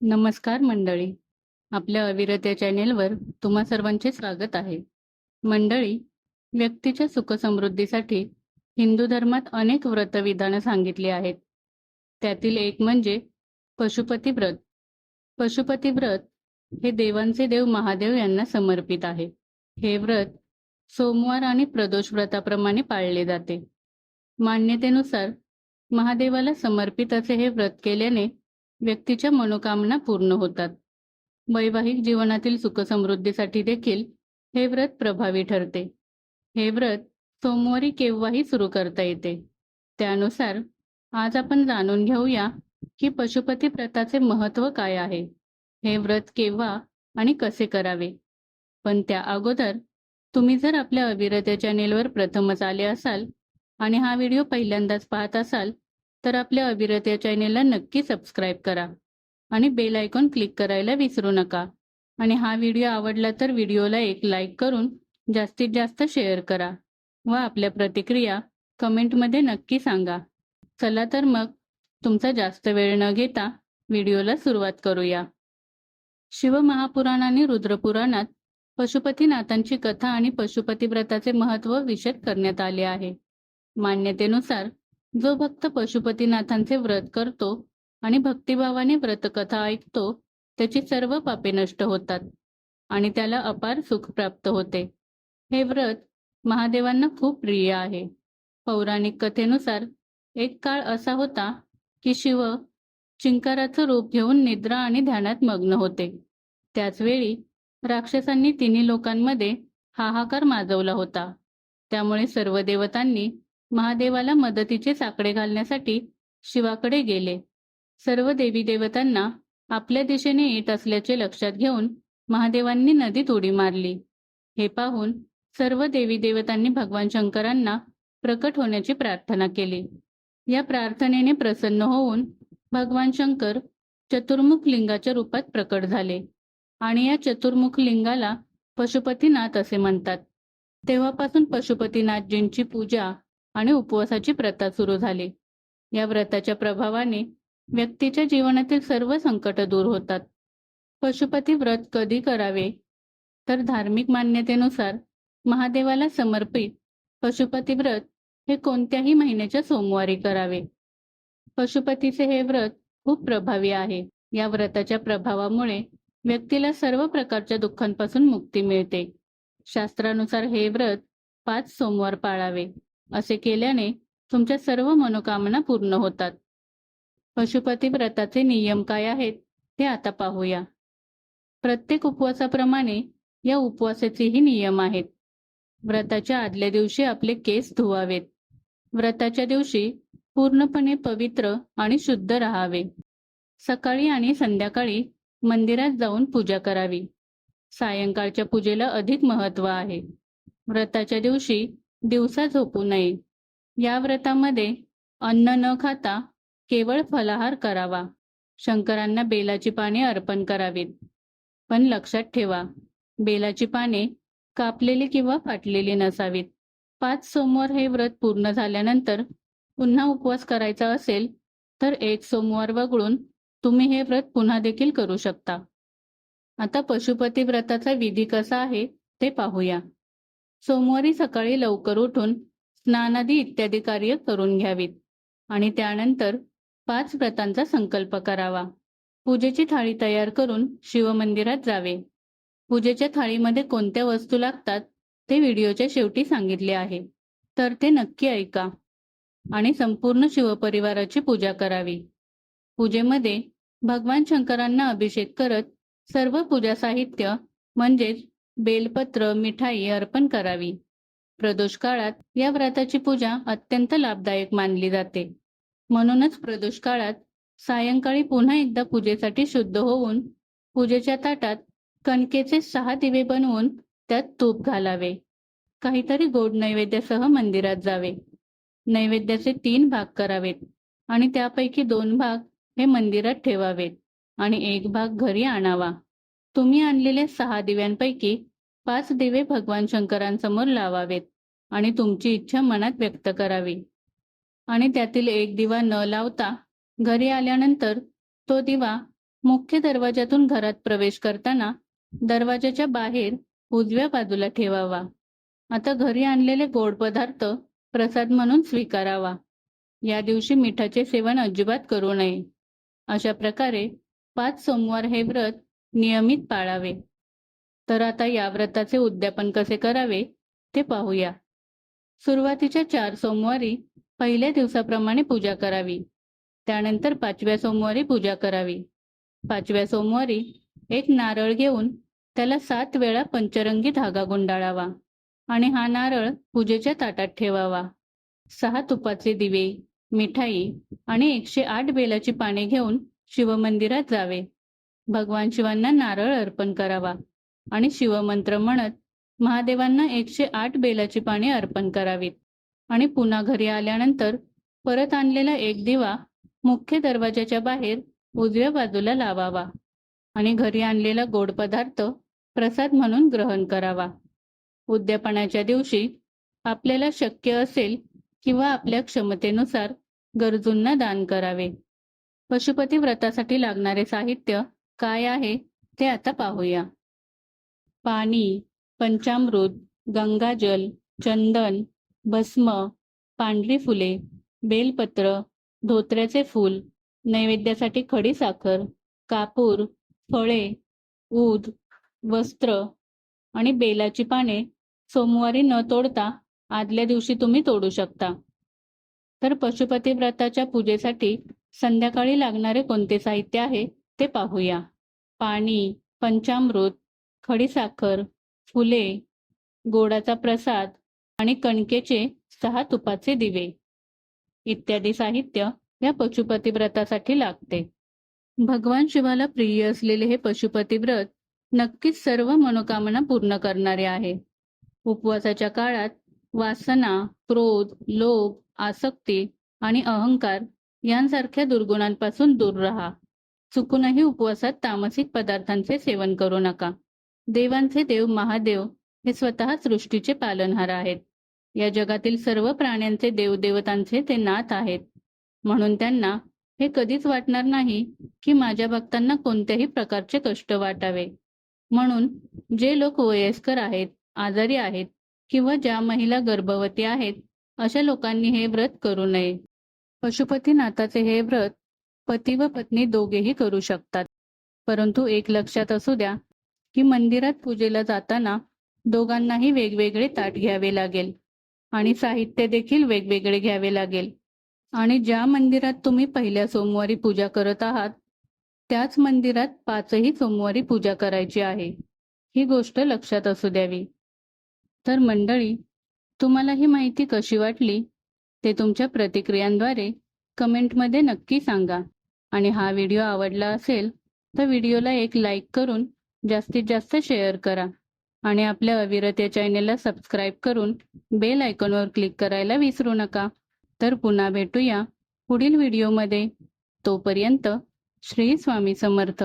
नमस्कार मंडळी. आपल्या अविरत या चॅनेलवर तुम्हा सर्वांचे स्वागत आहे. मंडळी व्यक्तीच्या सुखसमृद्धीसाठी हिंदू धर्मात अनेक व्रतविधानं सांगितली आहेत. त्यातील एक म्हणजे पशुपती व्रत. पशुपती व्रत हे देवांचे देव महादेव यांना समर्पित आहे. हे व्रत सोमवार आणि प्रदोष व्रताप्रमाणे पाळले जाते. मान्यतेनुसार महादेवाला समर्पित असे हे व्रत केल्याने व्यक्तीच्या मनोकामना पूर्ण होतात. वैवाहिक जीवनातील सुखसमृद्धीसाठी देखील हे व्रत प्रभावी ठरते. हे व्रत सोमवारी केव्हाही सुरू करता येते. त्यानुसार आज आपण जाणून घेऊया की पशुपती व्रताचे महत्त्व काय आहे. हे व्रत केव्हा आणि कसे करावे? पण त्या अगोदर तुम्ही जर आपल्या अविरत्या चॅनेलवर प्रथमच आले असाल आणि हा व्हिडिओ पहिल्यांदाच पाहत असाल तर आपल्या अविरत या चॅनेलला नक्की सबस्क्राईब करा आणि बेल आयकॉन क्लिक करायला विसरू नका. आणि हा व्हिडिओ आवडला तर व्हिडिओला एक लाईक करून जास्तीत जास्त शेअर करा व आपल्या प्रतिक्रिया कमेंटमध्ये नक्की सांगा. चला तर मग तुमचा जास्त वेळ न घेता व्हिडिओला सुरुवात करूया. शिवमहापुराण आणि रुद्रपुराणात पशुपतीनाथांची कथा आणि पशुपती व्रताचे महत्त्व विशद करण्यात आले आहे. मान्यतेनुसार जो भक्त पशुपतीनाथांचे व्रत करतो आणि भक्तिभावाने व्रतकथा ऐकतो त्याची सर्व पापे नष्ट होतात आणि त्याला अपार सुख प्राप्त होते. हे व्रत महादेवांना खूप प्रिय आहे. पौराणिक कथेनुसार एक काळ असा होता की शिव चिंकाराचं रूप घेऊन निद्रा आणि ध्यानात मग्न होते. त्याच वेळी राक्षसांनी तिन्ही लोकांमध्ये हाहाकार माजवला होता. त्यामुळे सर्व देवतांनी महादेवाला मदतीचे साकडे घालण्यासाठी शिवाकडे गेले. सर्व देवी देवतांना आपल्या दिशेने येत असल्याचे लक्षात घेऊन महादेवांनी नदीत उडी मारली. हे पाहून सर्व देवी देवतांनी भगवान शंकरांना प्रकट होण्याची प्रार्थना केली. या प्रार्थनेने प्रसन्न होऊन भगवान शंकर चतुर्मुख लिंगाच्या रूपात प्रकट झाले आणि या चतुर्मुख लिंगाला पशुपतीनाथ असे म्हणतात. तेव्हापासून पशुपतीनाथजींची पूजा आणि उपवासाची प्रथा सुरू झाली. या व्रताच्या प्रभावाने व्यक्तीच्या जीवनातील सर्व संकट दूर होतात. पशुपती व्रत कधी करावे? तर धार्मिक मान्यतेनुसार महादेवाला समर्पित पशुपती व्रत हे कोणत्याही महिन्याच्या सोमवारी करावे. पशुपतीचे हे व्रत खूप प्रभावी आहे. या व्रताच्या प्रभावामुळे व्यक्तीला सर्व प्रकारच्या दुःखांपासून मुक्ती मिळते. शास्त्रानुसार हे व्रत पाच सोमवार पाळावे. असे केल्याने तुमच्या सर्व मनोकामना पूर्ण होतात. पशुपती व्रताचे नियम काय आहेत ते आता पाहूया. प्रत्येक उपवासाप्रमाणे या उपवासाचेही नियम आहेत. व्रताच्या आदल्या दिवशी आपले केस धुवावेत. व्रताच्या दिवशी पूर्णपणे पवित्र आणि शुद्ध राहावे. सकाळी आणि संध्याकाळी मंदिरात जाऊन पूजा करावी. सायंकाळच्या पूजेला अधिक महत्त्व आहे. व्रताच्या दिवशी दिवसा झोपू नये. या व्रतामध्ये अन्न न खाता केवळ फलाहार करावा. शंकरांना बेलाची पाने अर्पण करावीत. पण लक्षात ठेवा बेलाची पाने कापलेली किंवा फाटलेली नसावीत. पाच सोमवार हे व्रत पूर्ण झाल्यानंतर पुन्हा उपवास करायचा असेल तर एक सोमवार वगळून तुम्ही हे व्रत पुन्हा देखील करू शकता. आता पशुपती व्रताचा विधी कसा आहे ते पाहूया. सोमवारी सकाळी लवकर उठून स्नानादी इत्यादी कार्य करून घ्यावीत आणि त्यानंतर पाच व्रतांचा संकल्प करावा. पूजेची थाळी तयार करून शिवमंदिरात जावे. पूजेच्या थाळीमध्ये कोणत्या वस्तू लागतात ते व्हिडिओच्या शेवटी सांगितले आहे. तर ते नक्की ऐका. आणि संपूर्ण शिवपरिवाराची पूजा करावी. पूजेमध्ये भगवान शंकरांना अभिषेक करत सर्व पूजा साहित्य म्हणजेच बेलपत्र मिठाई अर्पण करावी. प्रदोष काळात या व्रताची पूजा अत्यंत लाभदायक मानली जाते. म्हणूनच प्रदोष काळात सायंकाळी पुन्हा एकदा पूजेसाठी शुद्ध होऊन पूजेच्या ताटात कणकेचे सहा दिवे बनवून त्यात तूप घालावे. काहीतरी गोड नैवेद्यासह मंदिरात जावे. नैवेद्याचे तीन भाग करावेत आणि त्यापैकी दोन भाग हे मंदिरात ठेवावेत आणि एक भाग घरी आणावा. तुम्ही आणलेल्या सहा दिव्यांपैकी पाच दिवे भगवान शंकरांसमोर लावावेत आणि तुमची इच्छा मनात व्यक्त करावी. आणि त्यातील एक दिवा न लावता घरी आल्यानंतर तो दिवा मुख्य दरवाजातून घरात प्रवेश करताना दरवाजाच्या बाहेर उजव्या बाजूला ठेवावा. आता घरी आणलेले गोड पदार्थ प्रसाद म्हणून स्वीकारावा. या दिवशी मिठाचे सेवन अजिबात करू नये. अशा प्रकारे पाच सोमवार हे व्रत नियमित पाळावे. तर आता या व्रताचे उद्यापन कसे करावे ते पाहूया. सुरुवातीच्या चार सोमवारी पहिल्या दिवसाप्रमाणे पूजा करावी. त्यानंतर पाचव्या सोमवारी पूजा करावी. पाचव्या सोमवारी एक नारळ घेऊन त्याला सात वेळा पंचरंगी धागा गुंडाळावा आणि हा नारळ पूजेच्या ताटात ठेवावा. सहा तुपाचे दिवे मिठाई आणि एकशे आठ बेलाची पाने घेऊन शिवमंदिरात जावे. भगवान शिवांना नारळ अर्पण करावा आणि शिवमंत्र म्हणत महादेवांना एकशे आठ बेलाची पाने अर्पण करावीत. आणि पुन्हा घरी आल्यानंतर परत आणलेला एक दिवा मुख्य दरवाजाच्या बाहेर उजव्या बाजूला लावावा आणि घरी आणलेला गोड पदार्थ प्रसाद म्हणून ग्रहण करावा. उद्यापनाच्या दिवशी आपल्याला शक्य असेल किंवा आपल्या क्षमतेनुसार गरजूंना दान करावे. पशुपती व्रतासाठी लागणारे साहित्य काय आहे ते आता पाहूया. पाणी पंचामृत गंगाजल चंदन भस्म पांढरी फुले बेलपत्र धोत्र्याचे फूल नैवेद्यासाठी खडी साखर कापूर फळे ऊद वस्त्र आणि बेलाची पाने सोमवारी न तोडता आदल्या दिवशी तुम्ही तोडू शकता. तर पशुपती व्रताच्या पूजेसाठी संध्याकाळी लागणारे कोणते साहित्य आहे? ते पाहूया. पाणी पंचामृत खडीसाखर फुले गोडाचा प्रसाद आणि कणकेचे सहा तुपाचे दिवे. इत्यादी साहित्य या पशुपती व्रतासाठी लागते. भगवान शिवाला प्रिय असलेले हे पशुपती व्रत नक्कीच सर्व मनोकामना पूर्ण करणारे आहे. उपवासाच्या काळात वासना क्रोध लोभ आसक्ती आणि अहंकार यांसारख्या दुर्गुणांपासून दूर राहा. चुकूनही उपवासात तामसिक पदार्थांचे सेवन करू नका. देवांचे देव महादेव हे स्वतः सृष्टीचे पालनहार आहेत. या जगातील सर्व प्राण्यांचे देवदेवतांचे ते नाथ आहेत. म्हणून त्यांना हे कधीच वाटणार नाही की माझ्या भक्तांना कोणत्याही प्रकारचे कष्ट वाटावे. म्हणून जे लोक वयस्कर आहेत आजारी आहेत किंवा ज्या महिला गर्भवती आहेत अशा लोकांनी हे व्रत करू नये. पशुपतीनाथाचे हे व्रत पती व पत्नी दोघेही करू शकतात. परंतु एक लक्षात असू द्या की मंदिरात पूजेला जाताना दोघांनाही वेगवेगळे ताट घ्यावे लागेल आणि साहित्य देखील वेगवेगळे घ्यावे लागेल. आणि ज्या मंदिरात तुम्ही पहिल्या सोमवारी पूजा करत आहात त्याच मंदिरात पाचही सोमवारी पूजा करायची आहे. ही गोष्ट लक्षात असू द्यावी. तर मंडळी तुम्हाला ही माहिती कशी वाटली ते तुमच्या प्रतिक्रियांद्वारे कमेंटमध्ये नक्की सांगा. आणि हा व्हिडिओ आवडला असेल तर व्हिडिओला एक लाईक करून जास्तीत जास्त शेअर करा आणि आपल्या अविरत या चॅनेलला सबस्क्राईब करून बेल आयकॉनवर क्लिक करायला विसरू नका. तर पुन्हा भेटूया पुढील व्हिडिओमध्ये. तोपर्यंत श्री स्वामी समर्थ.